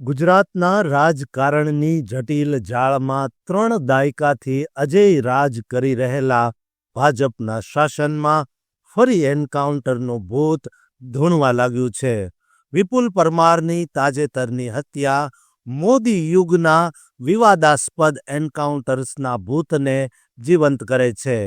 ગુજરાતના રાજકારણની જટિલ જાળમાં ત્રણ દાયકાથી અજેય રાજ કરી રહેલા ભાજપના શાસનમાં ફરી એન્કાઉન્ટરનું ભૂત ધૂણવા લાગ્યું છે. વિપુલ પરમારની તાજેતરની હત્યા મોદી યુગના વિવાદાસ્પદ એન્કાઉન્ટર્સના ભૂતને જીવંત કરે છે,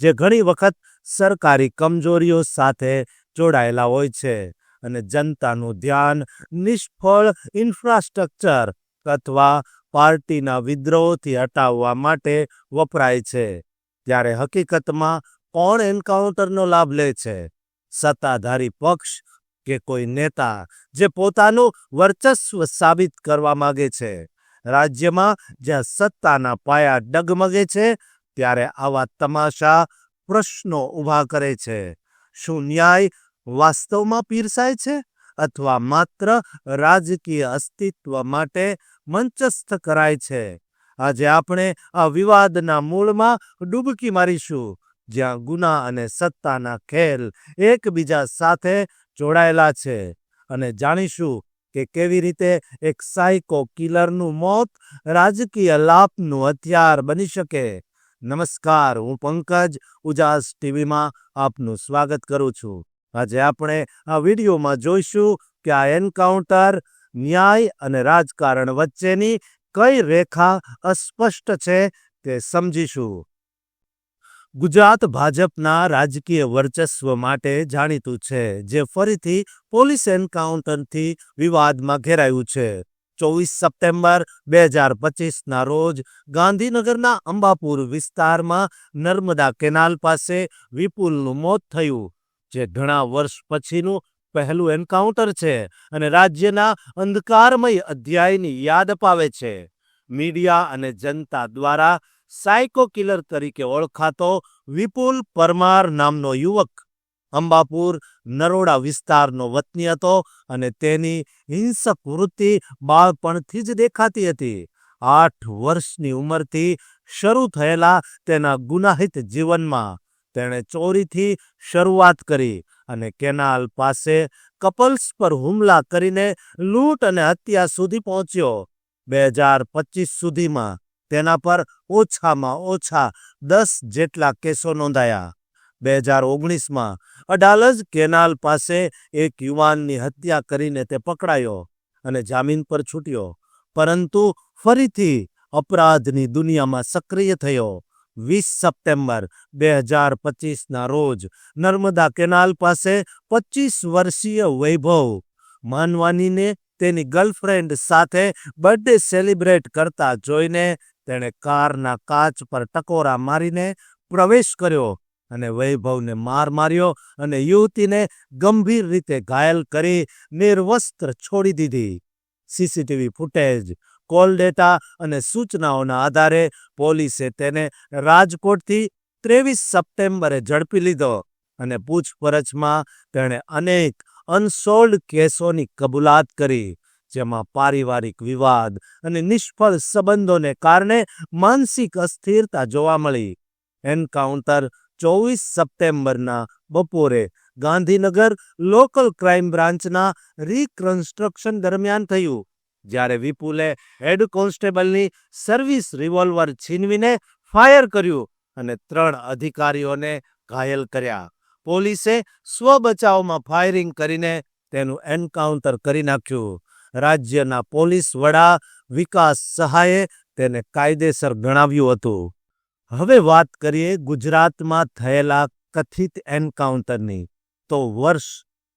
જે ઘણી વખત સરકારી કમજોરીઓ સાથે જોડાયેલા હોય છે. અને જનતાનું ધ્યાન, નિષ્ફળ ઇન્ફ્રાસ્ટ્રક્ચર અથવા પાર્ટીના વિદ્રોહથી હટાવવા માટે વપરાય છે. ત્યારે હકીકતમાં કોણ એન્કાઉન્ટરનો લાભ લે છે? સત્તાધારી પક્ષ કે કોઈ નેતા જે પોતાનું વર્ચસ્વ સાબિત કરવા માંગે છે? રાજ્યમાં જ્યાં સત્તાના પાયા ડગમગે છે, ત્યારે આવા તમાશા પ્રશ્નો ઊભા કરે છે. શું ન્યાય વાસ્તવમાં પીરસાય છે અથવા માત્ર રાજકીય અસ્તિત્વ માટે મંચસ્થ કરાય છે? આજે આપણે આ વિવાદના મૂળમાં ડૂબકી મારીશું, જ્યાં ગુના અને સત્તાના ખેલ એકબીજા સાથે જોડાયેલા છે અને જાણીશું કે કેવી રીતે એક સાયકો કિલરનું મોત રાજકીય લાભનું હથિયાર બની શકે. નમસ્કાર, હું પંકજ ઉજાસ ટીવીમાં આપનું સ્વાગત કરું છું. આજે આપણે આ વિડીયોમાં જોઈશું કે આ એન્કાઉન્ટર ન્યાય અને રાજકારણ વચ્ચેની કઈ રેખા અસ્પષ્ટ છે તે સમજીશું. ગુજરાત ભાજપના રાજકીય વર્ચસ્વ માટે જાણીતું છે, જે ફરીથી પોલીસ એન્કાઉન્ટરથી વિવાદમાં ઘેરાયું છે. ચોવીસ સપ્ટેમ્બર બે હજાર પચીસના રોજ ગાંધીનગરના અંબાપુર વિસ્તારમાં નર્મદા કેનાલ પાસે વિપુલનું મોત થયું. જે ઘણા વર્ષ પછીનું પહેલું એન્કાઉન્ટર છે અને રાજ્યના અંધકારમય અધ્યાયની યાદ અપાવે છે. મીડિયા અને જનતા દ્વારા સાયકો કિલર તરીકે ઓળખાતો વિપુલ પરમાર નામનો યુવક અંબાપુર, નરોડા વિસ્તારનો વતની હતો અને તેની હિંસક વૃત્તિ બાળપણથી જ દેખાતી હતી. આઠ વર્ષની ઉંમરથી શરૂ થયેલા તેના ગુનાહિત જીવનમાં તેણે ચોરીથી શરૂઆત કરી અને કેનાલ પાસે કપલ્સ પર હુમલા કરીને લૂંટ અને હત્યા સુધી પહોંચ્યો. બે હજાર પચીસ સુધીમાં તેના પર ઓછામાં ઓછા દસ જેટલા કેસો નોંધાયા. બે હજાર ઓગણીસમાં અડાલજ કેનાલ પાસે એક યુવાનની હત્યા કરીને તે પકડાયો અને જામીન પર છૂટ્યો, પરંતુ ફરીથી અપરાધની દુનિયામાં સક્રિય થયો. વીસ સપ્ટેમ્બર બે હજાર પચીસના રોજ નર્મદા કેનાલ પાસે પચીસ વર્ષીય વૈભવ માનવાનીને તેની ગર્લફ્રેન્ડ સાથે બર્થડે સેલિબ્રેટ કરતા જોઈને તેણે કારના કાચ પર ટકોરા મારીને પ્રવેશ કર્યો અને વૈભવને માર માર્યો અને યુવતીને ગંભીર રીતે ઘાયલ કરી નિર્વસ્ત્ર છોડી દીધી. સીસીટીવી ફૂટેજ કોલ ડેટા અને સૂચનાઓના આધારે પોલીસે તેને રાજકોટથી ત્રેવીસ સપ્ટેમ્બરે ઝડપી લીધો અને પૂછપરછમાં તેણે અનેક અનસોલ્ડ કેસોની કબૂલાત કરી, જેમાં પારિવારિક વિવાદ અને નિષ્ફળ સંબંધોને કારણે માનસિક અસ્થિરતા જોવા મળી. એન્કાઉન્ટર ચોવીસ સપ્ટેમ્બરના બપોરે ગાંધીનગર લોકલ ક્રાઇમ બ્રાન્ચના રિકન્સ્ટ્રક્શન દરમિયાન થયું. જ્યારે વિપુલે હેડ કોન્સ્ટેબલની સર્વિસ રિવોલ્વર છીનવીને ફાયર કર્યું અને ત્રણ અધિકારીઓને ઘાયલ કર્યા. પોલીસે સ્વબચાવમાં ફાયરિંગ કરીને તેનું એન્કાઉન્ટર કરી નાખ્યું. રાજ્યના પોલીસ વડા વિકાસ સહાયે તેને કાયદેસર ગણાવ્યું હતું. હવે વાત કરીએ ગુજરાતમાં થયેલા કથિત એન્કાઉન્ટરની. તો વર્ષ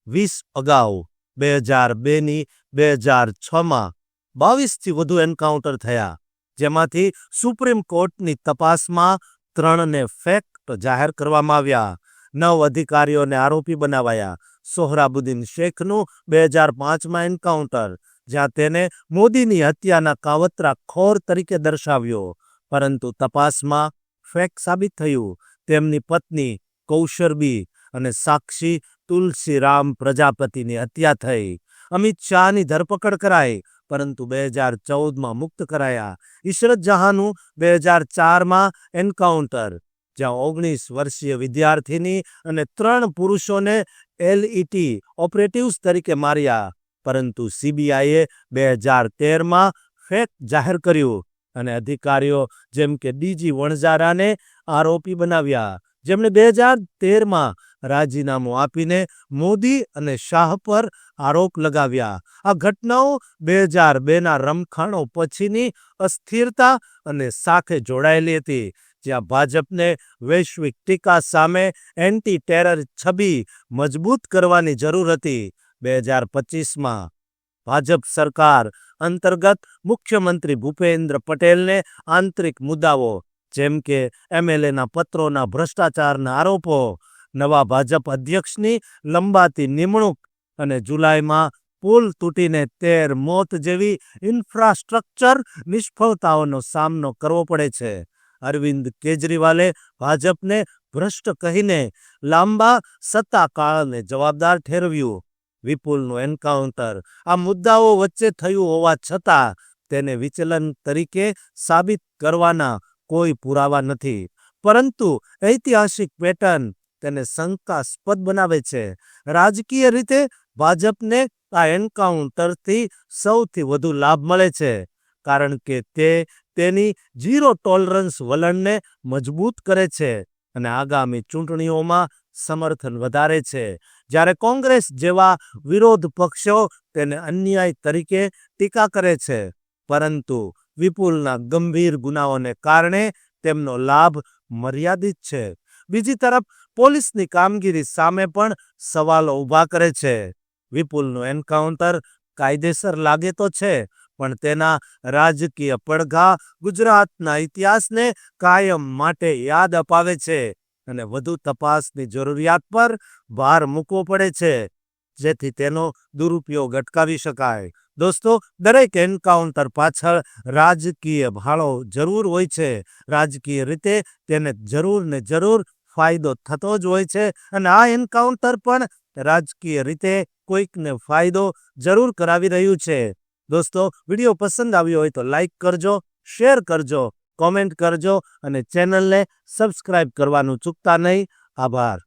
વીસ અગાઉ બે હજાર બેની બે હજાર છમાં બાવીસથી વધુ એન્કાઉન્ટર થયા, જેમાંથી સુપ્રીમ કોર્ટની તપાસમાં ત્રણને ફેક્ટ જાહેર કરવામાં આવ્યા. નવ અધિકારીઓને આરોપી બનાવાયા. સોહરાબુદ્દીન શેખનું બે હજાર પાંચમાં એન્કાઉન્ટર, જ્યાં તેને મોદીની હત્યાના કાવતરા ખોર તરીકે દર્શાવ્યો. પરંતુ તપાસમાં ફેક સાબિત થયું. તેમની પત્ની કૌશરબી અને સાક્ષી તુલસીરામ પ્રજાપતિની હત્યા થઈ. અમિત શાહની ધરપકડ કરાઈ, પરંતુ બે હજાર ચૌદમાં મુક્ત કરાયા. ઈશરત જહાંનું બે હજાર ચારમાં એન્કાઉન્ટર, જ્યાં ઓગણીસ વર્ષીય વિદ્યાર્થીની અને ત્રણ પુરુષોને એલઈટી ઓપરેટિવ્સ તરીકે માર્યા. પરંતુ સીબીઆઈએ બે હજાર તેરમાં ફેક જાહેર કર્યું અને અધિકારીઓ જેમ કે ડીજી વણઝારાને આરોપી બનાવ્યા. જેમણે બે હજાર તેરમાં રાજીનામું આપીને મોદી અને શાહ પર આરોપ લગાવ્યા. આ ઘટનાઓ બે હજાર બેના રમખાણો પછીની અસ્થિરતા અને સાથે જોડાયેલી હતી, જ્યાં ભાજપને વૈશ્વિક ટીકા સામે એન્ટી ટેરર છબી મજબૂત કરવાની જરૂર હતી. બે હજાર પચીસમાં ભાજપ સરકાર અંતર્ગત મુખ્યમંત્રી ભૂપેન્દ્ર પટેલને આંતરિક મુદ્દાઓ, જેમ કે એમએલએના પત્રોના ભ્રષ્ટાચારના આરોપો નવા ભાજપ અધ્યક્ષની લંબાતી નિમણૂક અને જુલાઈમાં પુલ તૂટીને તેર મોત જેવી ઇન્ફ્રાસ્ટ્રક્ચર નિષ્ફળતાઓનો સામનો કરવો પડે છે. અરવિંદ કેજરીવાલે ભાજપને ભ્રષ્ટ કહીને લાંબા સત્તાકાળને જવાબદાર ઠેરવ્યું. વિપુલનું એન્કાઉન્ટર આ મુદ્દાઓ વચ્ચે થયું હોવા છતાં તેને વિચલન તરીકે સાબિત કરવાના કોઈ પુરાવા નથી. પરંતુ ઐતિહાસિક પેટર્ન તેને શંકાસ્પદ બનાવે છે. રાજકીય રીતે ભાજપને આ એન્કાઉન્ટરથી સૌથી વધુ લાભ મળે છે, કારણ કે તે તેની ઝીરો ટોલરન્સ વલણને મજબૂત કરે છે અને આગામી ચૂંટણીઓમાં સમર્થન વધારે છે. જ્યારે કોંગ્રેસ જેવા વિરોધ પક્ષો તેને અન્યાય તરીકે ટીકા કરે છે, પરંતુ વિપુલના ગંભીર ગુનાઓને કારણે તેમનો લાભ મર્યાદિત છે. બીજી તરફ પોલીસની કામગીરી સામે પણ સવાલો ઊભા કરે છે. વિપુલનું એન્કાઉન્ટર કાયદેસર લાગે તો છે, પણ તેના રાજકીય પડઘા ગુજરાતના ઇતિહાસને કાયમ માટે યાદ અપાવે છે અને વધુ તપાસની જરૂરિયાત પર ભાર મૂકવો પડે છે. જેથી તેનો દુરુપયોગ અટકાવી શકાય. દોસ્તો, દરેક એન્કાઉન્ટર પાછળ રાજકીય ભાળો જરૂર હોય છે. રાજકીય રીતે તેને જરૂર ને જરૂર ફાયદો થતો જ હોય છે અને આ એન્કાઉન્ટર પણ રાજકીય રીતે કોઈકને ફાયદો જરૂર કરાવી રહ્યું છે. દોસ્તો, વીડિયો પસંદ આવ્યો હોય તો લાઈક કરજો, શેર કરજો, કોમેન્ટ કરજો અને ચેનલને સબસ્ક્રાઈબ કરવાનું ચૂકતા નહીં. આભાર.